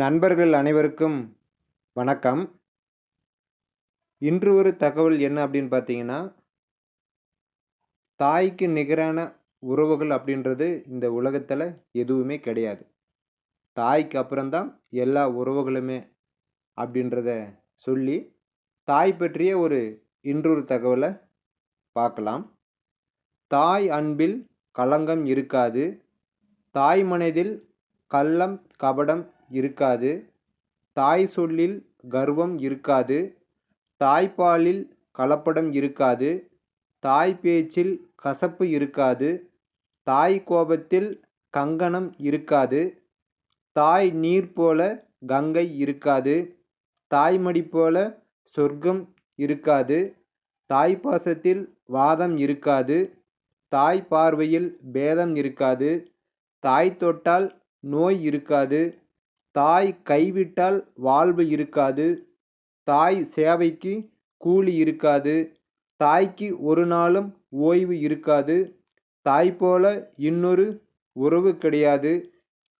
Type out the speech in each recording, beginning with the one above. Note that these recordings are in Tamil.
நண்பர்கள் அனைவருக்கும் வணக்கம். இன்று ஒரு தகவல் என்ன அப்படின்னு பார்த்தீங்கன்னா தாய்க்கு நிகரான உறவுகள் அப்படின்றது இந்த உலகத்தில் எதுவுமே கிடையாது. தாய்க்கு அப்புறம்தான் எல்லா உறவுகளுமே அப்படின்றத சொல்லி தாய் பற்றிய ஒரு இன்றொரு தகவலை பார்க்கலாம். தாய் அன்பில் களங்கம் இருக்காது. தாய் மனதில் கள்ளம் கபடம் இருக்காது. தாய் சொல்லில் கர்வம் இருக்காது. தாய்ப்பாலில் கலப்படம் இருக்காது. தாய் பேச்சில் கசப்பு இருக்காது. தாய் கோபத்தில் கங்கணம் இருக்காது. தாய் நீர் போல கங்கை இருக்காது. தாய்மடி போல சொர்க்கம் இருக்காது. தாய் பாசத்தில் வாதம் இருக்காது. தாய் பார்வையில் பேதம் இருக்காது. தாய் தொட்டால் நோய் இருக்காது. தாய் கைவிட்டால் வாழ்வு இருக்காது. தாய் சேவைக்கு கூலி இருக்காது. தாய்க்கு ஒரு நாளும் ஓய்வு இருக்காது. தாய் போல இன்னொரு உறவு கிடையாது.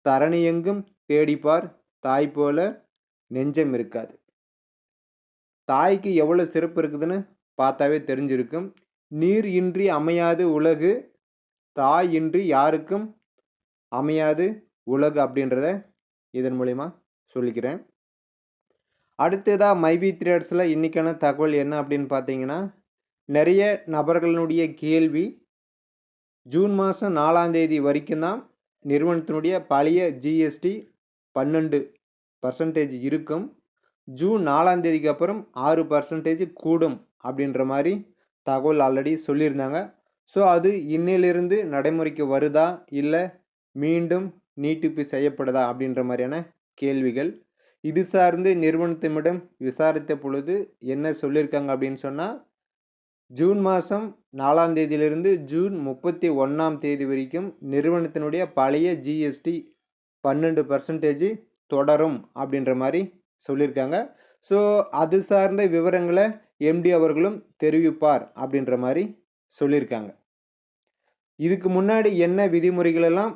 தரணியெங்கும் தேடிப்பார். தாய் போல நெஞ்சம் இருக்காது. தாய்க்கு எவ்வளோ சிறப்பு இருக்குதுன்னு பார்த்தாவே தெரிஞ்சிருக்கும். நீர் இன்றி அமையாது உலகு. தாய் இன்றி யாருக்கும் அமையாது உலகு அப்படின்றத இதன் மூலிமா சொல்லிக்கிறேன். அடுத்ததாக மைபி த்ரேட்ஸில் இன்றைக்கான தகவல் என்ன அப்படின்னு பார்த்தீங்கன்னா நிறைய நபர்களுடைய கேள்வி ஜூன் மாதம் நாலாம் தேதி வரைக்கும் தான் நிறுவனத்தினுடைய பழைய ஜிஎஸ்டி பன்னெண்டு பர்சன்டேஜ் இருக்கும். ஜூன் நாலாம் தேதிக்கு அப்புறம் ஆறு பர்சன்டேஜ் கூடும் அப்படின்ற மாதிரி தகவல் ஆல்ரெடி சொல்லியிருந்தாங்க. ஸோ அது இன்னிலிருந்து நடைமுறைக்கு வருதா? இல்லை மீண்டும் நீட்டிப்பு செய்யப்படுதா அப்படின்ற மாதிரியான கேள்விகள். இது சார்ந்து நிறுவனத்தினிடம் விசாரித்த பொழுது என்ன சொல்லியிருக்காங்க அப்படின்னு சொன்னால் ஜூன் மாதம் நாலாம் தேதியிலிருந்து ஜூன் முப்பத்தி ஒன்றாம் தேதி வரைக்கும் நிறுவனத்தினுடைய பழைய ஜிஎஸ்டி பன்னெண்டு பர்சன்டேஜ் தொடரும் அப்படின்ற மாதிரி சொல்லியிருக்காங்க ஸோ அது சார்ந்த விவரங்களை எம்டி அவர்களும் தெரிவிப்பார் அப்படின்ற மாதிரி சொல்லியிருக்காங்க இதுக்கு முன்னாடி என்ன விதிமுறைகளெல்லாம்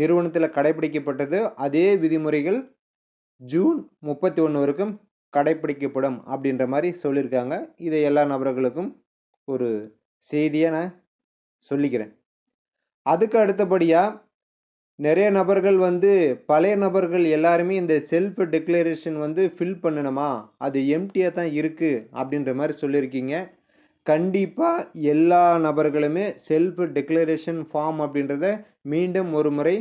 நிறுவனத்தில் கடைபிடிக்கப்பட்டது அதே விதிமுறைகள் ஜூன் முப்பத்தி ஒன்று வரைக்கும் கடைப்பிடிக்கப்படும் அப்படின்ற மாதிரி சொல்லியிருக்காங்க. இதை எல்லா நபர்களுக்கும் ஒரு செய்தியை நான் சொல்லிக்கிறேன். அதுக்கு அடுத்தபடியாக நிறைய நபர்கள் வந்து பழைய நபர்கள் எல்லாருமே இந்த செல்ஃப் டிக்ளரேஷன் வந்து ஃபில் பண்ணணுமா? அது எம்டியாக தான் இருக்குது அப்படின்ற மாதிரி சொல்லியிருக்கீங்க. கண்டிப்பாக எல்லா நபர்களுமே செல்ஃப் டிக்ளரேஷன் ஃபார்ம் அப்படின்றத மீண்டும் ஒரு முறை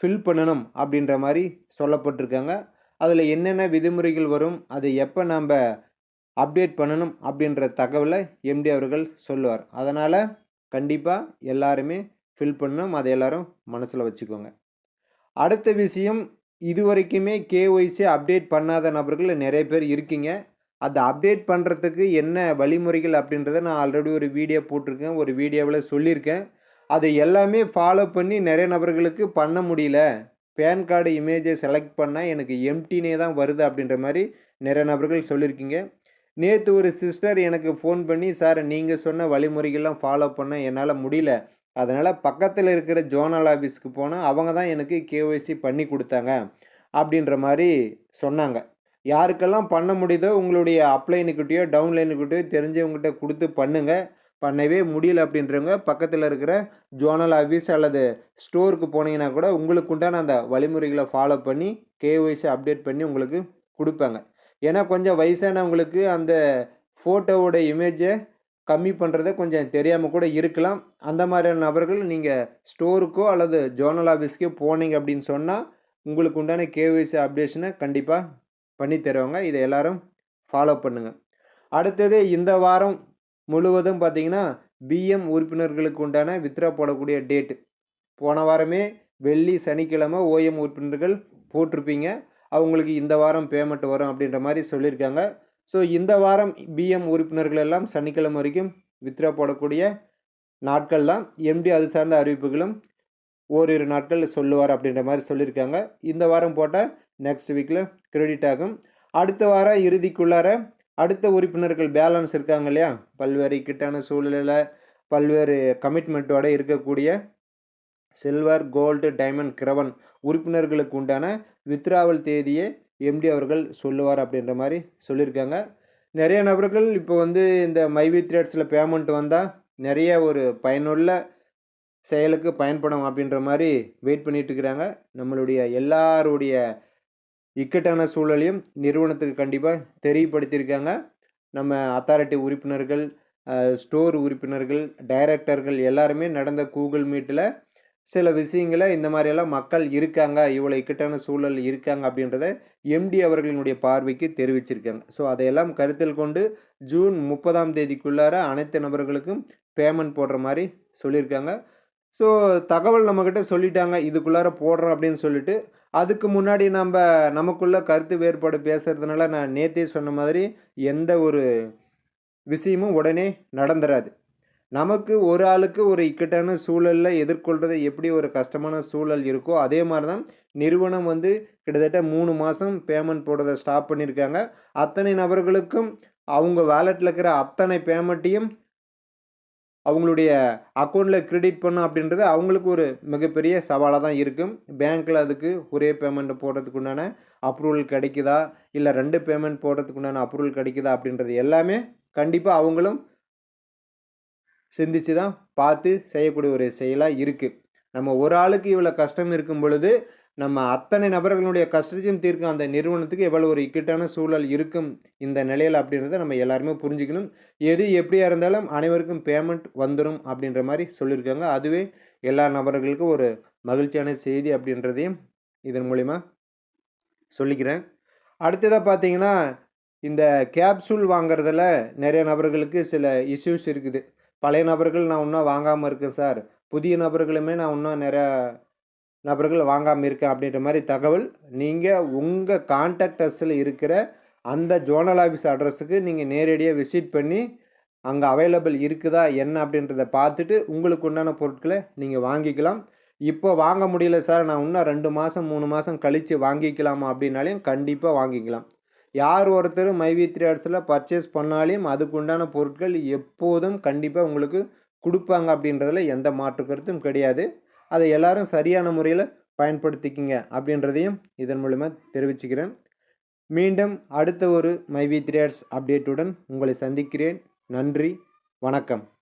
ஃபில் பண்ணணும் அப்படின்ற மாதிரி சொல்லப்பட்டிருக்காங்க. அதில் என்னென்ன விதிமுறைகள் வரும் அதை எப்போ நம்ம அப்டேட் பண்ணணும் அப்படின்ற தகவலை எம்டி அவர்கள் சொல்லுவார். அதனால் கண்டிப்பாக எல்லாருமே ஃபில் பண்ணணும் அதை எல்லோரும் மனசில் வச்சுக்கோங்க. அடுத்த விஷயம் இது வரைக்குமே கேஒய்சி அப்டேட் பண்ணாத நபர்கள் நிறைய பேர் இருக்கீங்க. அதை அப்டேட் பண்ணுறதுக்கு என்ன வழிமுறைகள் அப்படின்றத நான் ஆல்ரெடி ஒரு வீடியோ போட்டிருக்கேன். ஒரு வீடியோவில் சொல்லியிருக்கேன். அதை எல்லாமே ஃபாலோ பண்ணி நிறைய நபர்களுக்கு பண்ண முடியல. பேன் கார்டு இமேஜை செலக்ட் பண்ணால் எனக்கு எம்டினே தான் வருது அப்படின்ற மாதிரி நிறைய நபர்கள் சொல்லியிருக்கீங்க. நேற்று ஒரு சிஸ்டர் எனக்கு ஃபோன் பண்ணி சார் நீங்கள் சொன்ன வழிமுறைகள்லாம் ஃபாலோ பண்ண என்னால் முடியல. அதனால் பக்கத்தில் இருக்கிற ஜோனல் ஆஃபீஸ்க்கு போனால் அவங்க தான் எனக்கு கேஒய்சி பண்ணி கொடுத்தாங்க. அப்படின்ற மாதிரி சொன்னாங்க. யாருக்கெல்லாம் பண்ண முடியுதோ உங்களுடைய அப்ளைனுக்கிட்டேயோ டவுன்லைனுக்கிட்டேயோ தெரிஞ்சவங்ககிட்ட கொடுத்து பண்ணுங்கள் பண்ணவே முடியல அப்படின்றவங்க பக்கத்தில் இருக்கிற ஜோனல் ஆஃபீஸ் அல்லது ஸ்டோருக்கு போனீங்கன்னா கூட உங்களுக்கு உண்டான அந்த வழிமுறைகளை ஃபாலோ பண்ணி கேஒய்சி அப்டேட் பண்ணி உங்களுக்கு கொடுப்பாங்க. ஏன்னா கொஞ்சம் வயசானவங்களுக்கு அந்த ஃபோட்டோவோட இமேஜை கம்மி பண்ணுறத கொஞ்சம் தெரியாமல் கூட இருக்கலாம். அந்த மாதிரியான நபர்கள் நீங்கள் ஸ்டோருக்கோ அல்லது ஜோனல் ஆஃபீஸ்க்கோ போனீங்க அப்படின்னு சொன்னால் உங்களுக்கு உண்டான கேஒய்சி அப்டேஷனை கண்டிப்பாக பண்ணி தருவாங்க. இதை எல்லோரும் ஃபாலோ பண்ணுங்கள் அடுத்தது இந்த வாரம் முழுவதும் பார்த்திங்கன்னா பிஎம் உறுப்பினர்களுக்கு உண்டான வித்ரா போடக்கூடிய டேட்டு போன வாரமே வெள்ளி சனிக்கிழமை ஓஎம் உறுப்பினர்கள் போட்டிருப்பீங்க. அவங்களுக்கு இந்த வாரம் பேமெண்ட் வரும் அப்படின்ற மாதிரி சொல்லியிருக்காங்க. ஸோ இந்த வாரம் பிஎம் உறுப்பினர்கள் எல்லாம் சனிக்கிழமை வரைக்கும் வித்ரா போடக்கூடிய நாட்கள் தான். எம்டி அது சார்ந்த அறிவிப்புகளும் ஓரிரு நாட்கள் சொல்லுவார் அப்படின்ற மாதிரி சொல்லியிருக்காங்க. இந்த வாரம் போட்டால் நெக்ஸ்ட் வீக்கில் கிரெடிட் ஆகும். அடுத்த வாரம் இறுதிக்குள்ளார அடுத்த உறுப்பினர்கள் பேலன்ஸ் இருக்காங்க இல்லையா? பல்வேறு இக்கட்டான சூழ்நிலையில் பல்வேறு கமிட்மெண்ட்டோடு இருக்கக்கூடிய சில்வர் கோல்டு டைமண்ட் கிரவன் உறுப்பினர்களுக்கு உண்டான வித்ராவல் தேதியை எம்டி அவர்கள் சொல்லுவார் அப்படின்ற மாதிரி சொல்லியிருக்காங்க. நிறைய நபர்கள் இப்போ வந்து இந்த மைவி த்ரேட்ஸில் பேமெண்ட் வந்தால் நிறைய ஒரு பயனுள்ள செயலுக்கு பயன்படும் அப்படின்ற மாதிரி வெயிட் பண்ணிகிட்டு இருக்கிறாங்க. நம்மளுடைய எல்லாருடைய இக்கட்டான சூழலையும் நிறுவனத்துக்கு கண்டிப்பாக தெரியப்படுத்தியிருக்காங்க. நம்ம அத்தாரிட்டி உறுப்பினர்கள் ஸ்டோர் உறுப்பினர்கள் டைரக்டர்கள் எல்லாருமே நடந்த கூகுள் மீட்டில் சில விஷயங்களை இந்த மாதிரியெல்லாம் மக்கள் இருக்காங்க இவ்வளோ இக்கட்டான சூழல் இருக்காங்க அப்படின்றத எம்டி அவர்களினுடைய பார்வைக்கு தெரிவிச்சிருக்காங்க. ஸோ அதையெல்லாம் கருத்தில் கொண்டு ஜூன் முப்பதாம் தேதிக்குள்ளார அனைத்து நபர்களுக்கும் பேமெண்ட் போடுற மாதிரி சொல்லியிருக்காங்க. ஸோ தகவல் நம்மக்கிட்ட சொல்லிட்டாங்க இதுக்குள்ளார போடுறோம் அப்படின்னு சொல்லிட்டு அதுக்கு முன்னாடி நம்ம நமக்குள்ள கருத்து வேறுபாடு பேசுகிறதுனால நான் நேற்றே சொன்ன மாதிரி எந்த ஒரு விஷயமும் உடனே நடந்துராது. நமக்கு ஒரு ஆளுக்கு ஒரு இக்கட்டான சூழலில் எதிர்கொள்கிறது எப்படி ஒரு கஷ்டமான சூழல் இருக்கோ அதே மாதிரி தான் நிறுவனம் வந்து கிட்டத்தட்ட மூணு மாதம் பேமெண்ட் போடுறதை ஸ்டாப் பண்ணியிருக்காங்க அத்தனை நபர்களுக்கும் அவங்க வேலெட்டில் இருக்கிற அத்தனை பேமெண்ட்டையும் அவங்களுடைய அக்கௌண்ட்டில் கிரெடிட் பண்ணும் அப்படின்றது அவங்களுக்கு ஒரு மிகப்பெரிய சவாலாக தான் இருக்கும். பேங்க்கில் அதுக்கு ஒரே பேமெண்ட் போடுறதுக்கு உண்டான அப்ரூவல் கிடைக்குதா? இல்லை ரெண்டு பேமெண்ட் போடுறதுக்கு உண்டான அப்ரூவல் கிடைக்குதா? அப்படின்றது எல்லாமே கண்டிப்பாக அவங்களும் சிந்திச்சு தான் பார்த்து செய்யக்கூடிய ஒரு செயலாக இருக்குது நம்ம ஒரு ஆளுக்கு இவ்வளோ கஷ்டம் இருக்கும் பொழுது நம்ம அத்தனை நபர்களுடைய கஷ்டத்தையும் தீர்க்கும் அந்த நிறுவனத்துக்கு எவ்வளோ ஒரு இக்கட்டான சூழல் இருக்கும் இந்த நிலையில் அப்படின்றத நம்ம எல்லாருமே புரிஞ்சுக்கணும். எது எப்படியா இருந்தாலும் அனைவருக்கும் பேமெண்ட் வந்துடும் அப்படின்ற மாதிரி சொல்லியிருக்காங்க. அதுவே எல்லா நபர்களுக்கும் ஒரு மகிழ்ச்சியான செய்தி அப்படின்றதையும் இதன் மூலிமா சொல்லிக்கிறேன். அடுத்ததாக பார்த்தீங்கன்னா இந்த கேப்சூல் வாங்குறதுல நிறைய நபர்களுக்கு சில இஷ்யூஸ் இருக்குது. பழைய நபர்கள் நான் இன்னும் வாங்காமல் இருக்கேன் சார். புதிய நபர்களுமே நான் இன்னும் நிறையா நபர்கள் வாங்காமல் இருக்கேன் அப்படின்ற மாதிரி தகவல் நீங்கள் உங்கள் கான்டாக்டர்ஸில் இருக்கிற அந்த ஜோனல் ஆஃபீஸ் அட்ரஸுக்கு நீங்கள் நேரடியாக விசிட் பண்ணி அங்கே அவைலபிள் இருக்குதா என்ன அப்படின்றத பார்த்துட்டு உங்களுக்கு உண்டான பொருட்களை நீங்கள் வாங்கிக்கலாம். இப்போ வாங்க முடியல சார் நான் இன்னும் ரெண்டு மாதம் மூணு மாதம் கழித்து வாங்கிக்கலாமா அப்படின்னாலையும் கண்டிப்பாக வாங்கிக்கலாம். யார் ஒருத்தர் மைவி த்ரீ ஆர்ட்ஸில் பர்ச்சேஸ் பண்ணாலையும் அதுக்கு உண்டான பொருட்கள் எப்போதும் கண்டிப்பாக உங்களுக்கு கொடுப்பாங்க அப்படின்றதில் எந்த மாற்று கருத்தும் கிடையாது. அதை எல்லாரும் சரியான முறையில் பயன்படுத்திக்கிங்க அப்படின்றதையும் இதன் மூலமாக தெரிவிச்சுக்கிறேன். மீண்டும் அடுத்த ஒரு மைவி த்ரீ அப்டேட்டுடன் உங்களை சந்திக்கிறேன். நன்றி வணக்கம்.